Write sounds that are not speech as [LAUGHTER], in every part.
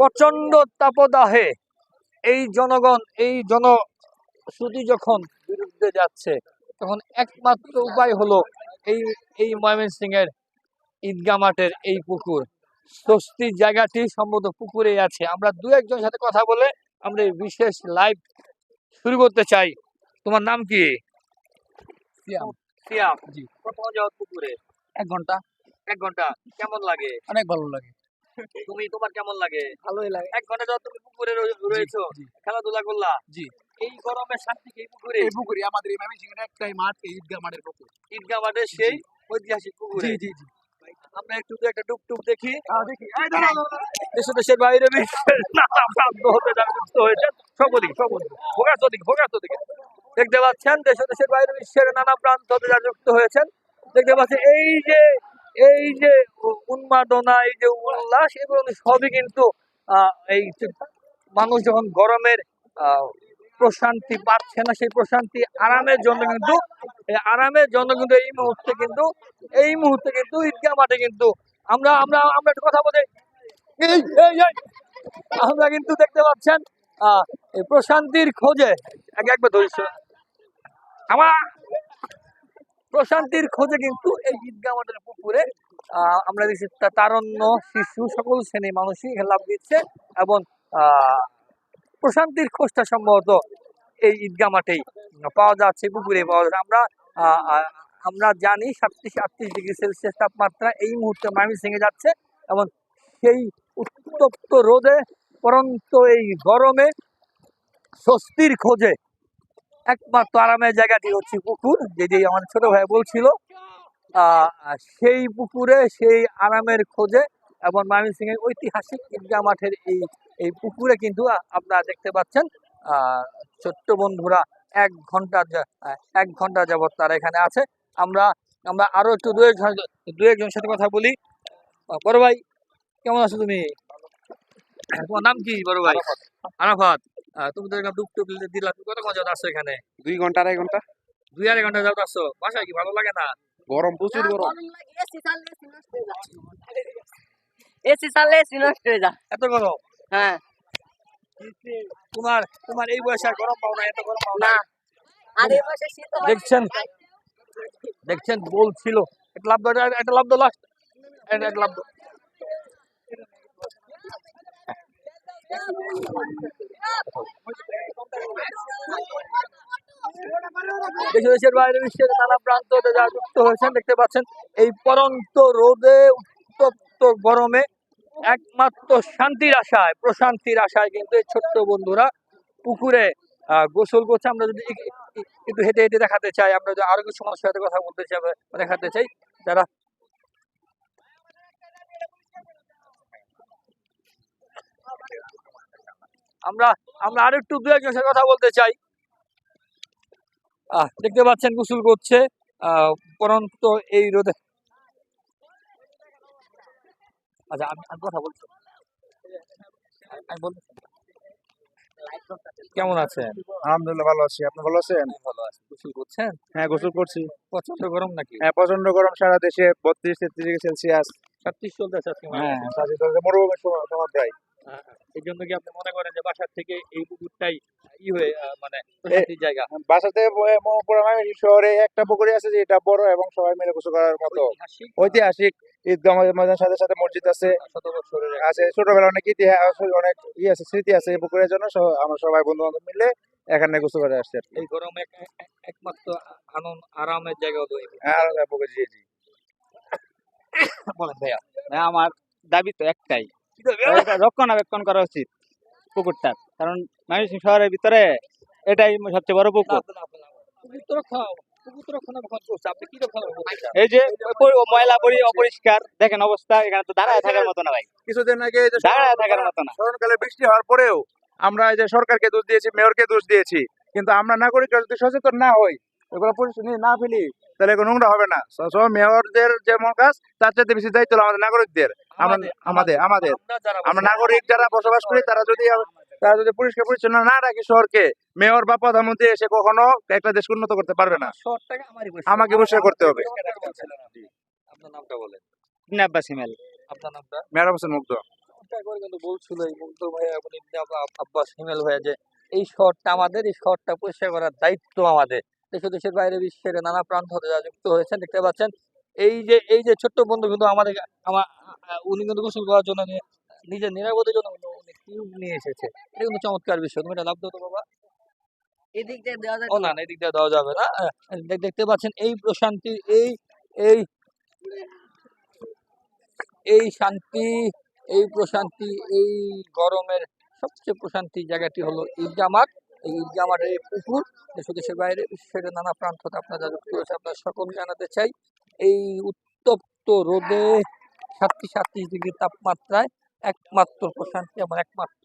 প্রচণ্ড তাপদাহে এই জনগণ এই জনশ্রুতি যখন বিরুদ্ধে যাচ্ছে তখন একমাত্র উপায় হলো এই এই ময়মনসিং এর ঈদগা মাঠের এই পুকুর। স্বস্তির জায়গাটি সম্ভবত পুকুরেই আছে। আমরা দু একজনের সাথে কথা বলে আমরা এই বিশেষ লাইভ শুরু করতে চাই। তোমার নাম কি? পুকুরে? এক ঘণ্টা। এক ঘণ্টা। কেমন লাগে? অনেক ভালো লাগে। [LAUGHS] তুমি তোমার কেমন লাগে? ভালোই লাগে। এক ঘণ্টা যাও তুমি পুকুরে রয়েছো। খেলাধুলা করলা। জি। এই গরমে শান্তি কি এই পুকুরে? এই পুকুরি আমাদের এই ময়মনসিংহের একটাই মাঠ এই ঈদগাহ মাঠের পুকুর। ঈদগা মাঠে সেই ঐতিহাসিক পুকুরে। জি জি জি। আমরা একটু একটা ডুব ডুব দেখি। দেখি দেশ দেশের বাইরে নানা [LAUGHS] হতে যুক্ত হয়েছে। সবদিকে সবদিকে ফোকাস ওদিকে। ফোকাস ওদিকে দেখতে পাচ্ছেন দেশ দেশের বাইরে বিশ্বের নানা প্রান্ত হতে যুক্ত হয়েছেন। দেখতে পাচ্ছেন এই যে এই যে উন্মাদনা, এই যে উল্লাস, এগুলো সবই কিন্তু এই মানুষ যখন গরমের প্রশান্তি পাচ্ছে না, সেই প্রশান্তি আরামের জন্য কিন্তু আরামের জন্য কিন্তু এই মুহূর্তে কিন্তু, এই মুহূর্তে কিন্তু ঈদগাহ মাঠে কিন্তু আমরা আমরা আমরা একটু কথা বলি। আমরা কিন্তু দেখতে পাচ্ছেন প্রশান্তির খোঁজে, এক, একবার ধরিস। আমার প্রশান্তির খোঁজে কিন্তু এই ঈদগাহ মাঠের পুকুরে। আমরা দেখছি তারণ্য, শিশু, সকল শ্রেণির মানুষই লাভ দিচ্ছে এবং প্রশান্তির খোঁজটা সম্ভবত এই ঈদগাহ মাঠেই পাওয়া যাচ্ছে পুকুরে পাওয়া যাচ্ছে। আমরা আমরা জানি সাতত্রিশ, আটত্রিশ ডিগ্রি সেলসিয়াস তাপমাত্রা এই মুহূর্তে ময়মনসিংহে যাচ্ছে এবং সেই উত্তপ্ত রোদে পরন্ত এই গরমে স্বস্তির খোঁজে একমাত্র আরামের জায়গাটি হচ্ছে পুকুর যেটি আমার ছোট ভাই বলছিল। সেই পুকুরে সেই আরামের খোঁজে এবং ময়মনসিংহের ঐতিহাসিক ঈদগাহ মাঠের এই এই পুকুরে কিন্তু আপনারা দেখতে পাচ্ছেন আহ, ছোট্ট বন্ধুরা এক ঘণ্টা এক ঘণ্টা যাবত তারা এখানে আছে। আমরা আমরা আরও একটু দু একজন দু একজনের সাথে কথা বলি। বড় ভাই কেমন আছো তুমি? তোমার নাম কি বড় ভাই? আরাফাত। তুমি তো এরকম দিলা তুমি কতক্ষণ আসছো এখানে? দুই ঘণ্টা আড়াই ঘণ্টা। দুই আড়াই ঘণ্টা আসছো। বাসায় কি ভালো লাগে না? গরম প্রচুর গরম। এসি চাললে এসি নষ্ট হয়ে যা। এত গরম? হ্যাঁ। তোমার তোমার এই বয়সে আর গরম পাও না এত গরম পাও না। আর এই বয়সে শীত দেখছেন? দেখছেন বলছিল। একটা লাভ দাও একটা- একটা লাভ দাও লাস্ট একটা লাভ দাও। দেশ দেশের বাইরে বিশ্বের নানা প্রান্ত যুক্ত হয়েছেন, দেখতে পাচ্ছেন এই পরন্ত রোদে উত্তপ্ত গরমে একমাত্র শান্তির আশায়, প্রশান্তির আশায় কিন্তু এই ছোট্ট বন্ধুরা পুকুরে গোসল করছে। আমরা যদি এক- এক- একটু হেঁটে হেঁটে দেখাতে চাই, আমরা যদি আরও কিছু মানুষের সাথে কথা বলতে চাই, দেখাতে চাই, যারা আমরা আমরা আরও একটু দু একজনের সাথে কথা বলতে চাই। দেখতে পাচ্ছেন গোসল করছে। পরন্ত এই রোদে। আচ্ছা আমি আমি কথা বলছি। কেমন আছেন? আলহামদুলিল্লাহ ভালো আছি। আপনি ভালো আছেন? ভালো আছি। গোসল করছেন? হ্যাঁ গোসল করছি। প্রচণ্ড গরম নাকি? হ্যাঁ প্রচণ্ড গরম সারা দেশে বত্রিশ তেত্রিশ ডিগ্রি সেলসিয়াস। ছাত্রিশ চলতেছে আজকে মনে হ্যাঁ মরুভূমির সমান প্রায়। এই জন্য কি আপনি মনে করেন যে বাসার থেকে এই পুকুরটাই ই হয়ে মানে জায়গা? বাসাতে শহরে একটা পুকুরি আছে যেটা বড় এবং সবাই মিলে গোসল করার মতো। ঐতিহাসিক? ঐতিহাসিক। ঈদগাহ সাথে সাথে মসজিদ আছে। ছোটবেলা অনেক ইতিহাস অনেক ই আছে স্মৃতি আছে এই পুকুরের জন্য। আমরা সবাই বন্ধু বান্ধব মিলে এখানে গোসল করে আসছি। এই গরমে এক- এক- একমাত্র আনন্দ আরামের জায়গা হলো এই পুকুর। জি জি। [COUGHS] বলেন ভাইয়া আমার দাবি তো একটাই। রক্ষণাবেক্ষণ করা উচিত পুকুরটার কারণ ময়মনসিংহ শহরের ভিতরে এটাই সবচেয়ে বড় পুকুর? এই যে ময়লা পরি অপরিষ্কার দেখেন অবস্থা এখানে তো দাঁড়ায় থাকার মতো না ভাই। কিছুদিন আগে দাঁড়ায় থাকার মতো না। স্মরণকালে বৃষ্টি হওয়ার পরেও আমরা এই যে সরকারকে দোষ দিয়েছি মেয়রকে দোষ দিয়েছি। কিন্তু আমরা নাগরিকরা যদি সচেতন না হই এগুলো পরিস্থিতি না ফেলি তাহলে কোনো নোংরা হবে না। সব মেয়রদের যেমন কাজ তার চাইতে বেশি দায়িত্ব হলো আমাদের নাগরিকদের। আমাদের আমাদের আমরা নাগরিক যারা বসবাস করি তারা যদি তারা যদি পরিষ্কার পরিচ্ছন্ন না রাখি শহরকে মেয়র বা প্রধানমন্ত্রী এসে কখনো একটা দেশকে উন্নত করতে পারবে না। আমাকে পরিষ্কার করতে হবে। আপনার নামটা বলেন। আব্বাস হিমেল আপনার নামটা? মেয়র হোসেন মুগ্ধ। কিন্তু বলছিল এই মুগ্ধ ভাইয়া এবং ইবনে আব্বা- আব্বাস হিমেল ভাইয়া যে এই শহরটা আমাদের এই শহরটা পরিষ্কার করার দায়িত্ব আমাদের। দেশ দেশের বাইরে বিশ্বের নানা প্রান্ত যারা যুক্ত হয়েছেন দেখতে পাচ্ছেন। এই যে এই যে ছোট্ট বন্ধু কিন্তু আমাদের আমার উনি কিন্তু গোসল করার জন্য নিজের নিরাপদের জন্য উনি টিউব নিয়ে এসেছে। এটা কিন্তু চমৎকার বিষয় তুমি এটা লাভ দাও বাবা। এদিক দিয়ে দেওয়া যায় না না এদিক দিয়ে দেওয়া যাবে না। দেখতে পাচ্ছেন এই প্রশান্তি এই এই এই শান্তি এই প্রশান্তি এই গরমের সবচেয়ে প্রশান্তি জায়গাটি হলো ঈদগাহ মাঠ এই ঈদগাহ মাঠের এই পুকুর দেশ দেশের বাইরে বিশ্বের নানা প্রান্ত আপনারা যুক্ত হয়েছে আপনার সকল জানাতে চাই এই উত্তপ্ত রোদে সাতত্রিশ সাতত্রিশ ডিগ্রি তাপমাত্রায় একমাত্র প্রশান্তি এবং একমাত্র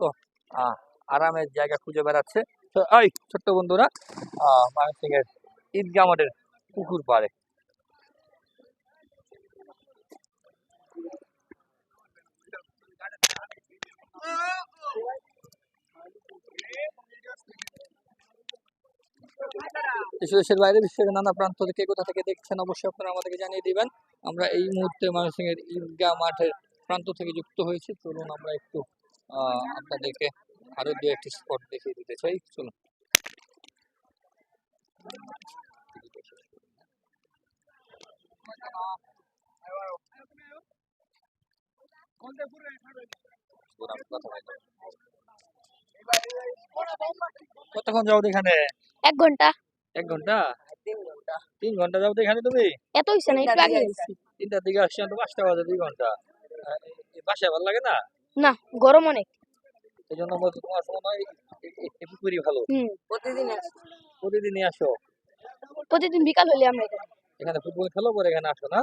আরামের জায়গা খুঁজে বেড়াচ্ছে তো এই ছোট্ট বন্ধুরা ময়মনসিংহের ঈদগাহ মাঠের পুকুর পাড়ে দেশ দেশের বাইরে, বিশ্বের নানা প্রান্ত থেকে কোথা থেকে দেখছেন অবশ্যই আপনারা আমাদেরকে জানিয়ে দিবেন। আমরা এই মুহূর্তে ময়মনসিংহের ঈদগাহ মাঠের প্রান্ত থেকে যুক্ত হয়েছি। চলুন আমরা একটু আপনাদেরকে আরও দু একটি স্পট দেখিয়ে দিতে চাই। চলুন। কতক্ষণ যাও এখানে? এক ঘণ্টা। এক ঘণ্টা? তিন ঘণ্টা। যাও এখানে তুমি? এত হইছে না একটু আগে তিনটার দিকে আসছি তো পাঁচটা বাজে দুই ঘণ্টা। বাসায় ভালো লাগে না? না গরম অনেক। এই জন্য বলছি তোমার হয় এই পুকুরই ভালো। প্রতিদিন প্রতিদিনই আসো। প্রতিদিন বিকাল হলে আমরা এখানে। এখানে ফুটবল খেলো পরে এখানে আসো না?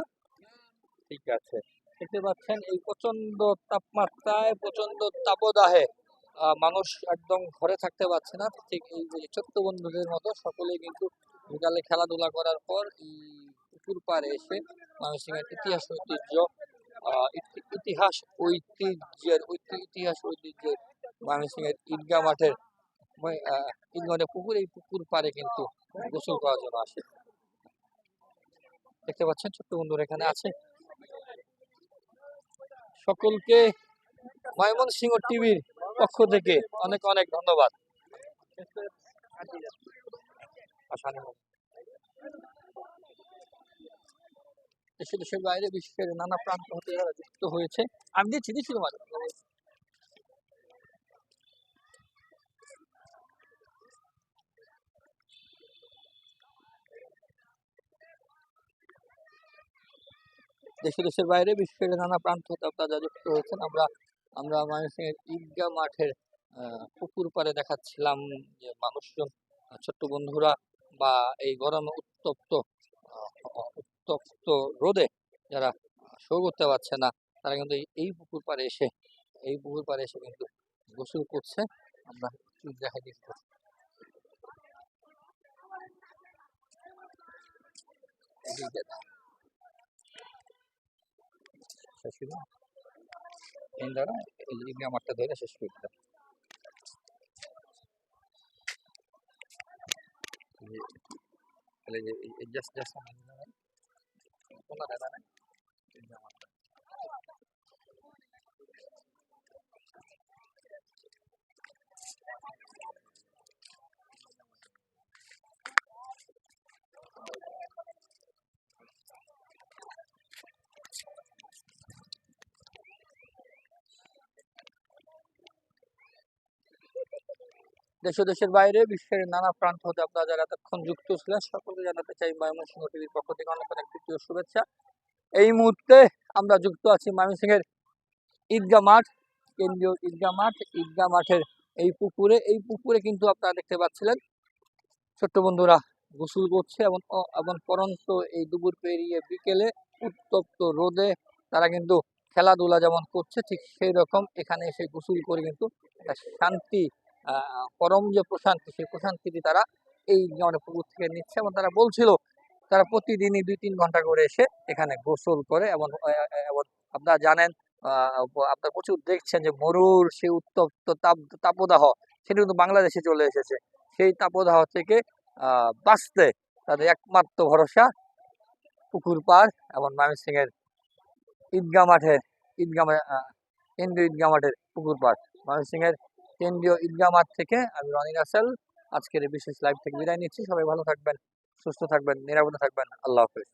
ঠিক আছে। দেখতে পাচ্ছেন এই প্রচণ্ড তাপমাত্রায় প্রচণ্ড তাপদাহে। আহ, মানুষ একদম ঘরে থাকতে পারছে না। ঠিক এই যে ছোট্ট বন্ধুদের মতো সকলেই কিন্তু বিকালে খেলাধুলা করার পর এই পুকুর পাড়ে এসে ময়মনসিংহের ইতিহাস ঐতিহ্য ইতিহাস ঐতিহ্যের ঐতি- ইতিহাস ঐতিহ্যের ময়মনসিংহের ঈদগাহ মাঠের আহ, ঈদগাহ পুকুর এই পুকুর পাড়ে কিন্তু গোসল করার জন্য আসে। দেখতে পাচ্ছেন ছোট্ট বন্ধুরা এখানে আছে। সকলকে ময়মনসিংহ টিভির পক্ষ থেকে অনেক অনেক ধন্যবাদ। দেশে দেশের বাইরে বিশ্বের নানা প্রান্ত হতে যারা যুক্ত হয়েছে আমি দিচ্ছি দিচ্ছি তোমার দেশে দেশের বাইরে বিশ্বের নানা প্রান্ত হতে আপনারা যুক্ত হয়েছেন আমরা আমরা ময়মনসিংহের ঈদগাহ মাঠের পুকুর পাড়ে দেখাচ্ছিলাম যে মানুষজন ছোট্ট বন্ধুরা বা এই গরমে উত্তপ্ত উত্তপ্ত রোদে যারা শো করতে পারছে না, তারা কিন্তু এই- পুকুর পাড়ে এসে, এই পুকুর পাড়ে এসে কিন্তু গোসল করছে। আমরা একটু দেখাই দিচ্ছি তিন দ্বারা ঈদগাহ মাঠটা ধরে শেষ করে দিলাম। তাহলে জাস্ট জাস্ট কোনটা দাদা না। দেশ দেশের বাইরে বিশ্বের নানা প্রান্ত হতে আপনারা যারা এতক্ষণ যুক্ত ছিলেন, সকলকে জানাতে চাই ময়মনসিংহ টিভির পক্ষ থেকে অনেক অনেক তৃতীয় শুভেচ্ছা। এই মুহূর্তে আমরা যুক্ত আছি ময়মনসিংহের ঈদগাহ মাঠ, কেন্দ্রীয় ঈদগাহ মাঠ। ঈদগাহ মাঠের এই পুকুরে এই পুকুরে কিন্তু আপনারা দেখতে পাচ্ছিলেন, ছোট্ট বন্ধুরা গোসল করছে এবং এবং পরন্ত এই দুপুর পেরিয়ে বিকেলে উত্তপ্ত রোদে তারা কিন্তু খেলাধুলা যেমন করছে, ঠিক সেই রকম এখানে এসে গোসল করে কিন্তু শান্তি পরম যে প্রশান্তি সেই প্রশান্তিটি তারা এই মানে পুকুর থেকে নিচ্ছে এবং তারা বলছিল তারা প্রতিদিনই দুই তিন ঘণ্টা করে এসে এখানে গোসল করে এবং আপনারা জানেন আপনারা প্রচুর দেখছেন যে মরুর সেই উত্তপ্ত তাপ তাপদাহ সেটা কিন্তু বাংলাদেশে চলে এসেছে। সেই তাপদাহ থেকে বাঁচতে তাদের একমাত্র ভরসা পুকুর পাড় এবং ময়মনসিংহের ঈদগা মাঠের আহ, কেন্দ্রীয় ঈদগাহ মাঠের পুকুর পাড় ময়মনসিংহের কেন্দ্রীয় ঈদগাহ মাঠ থেকে আমি রনি রাসেল। আজকের এই বিশেষ লাইভ থেকে বিদায় নিচ্ছি। সবাই ভালো থাকবেন, সুস্থ থাকবেন, নিরাপদে থাকবেন। আল্লাহ হাফেজ।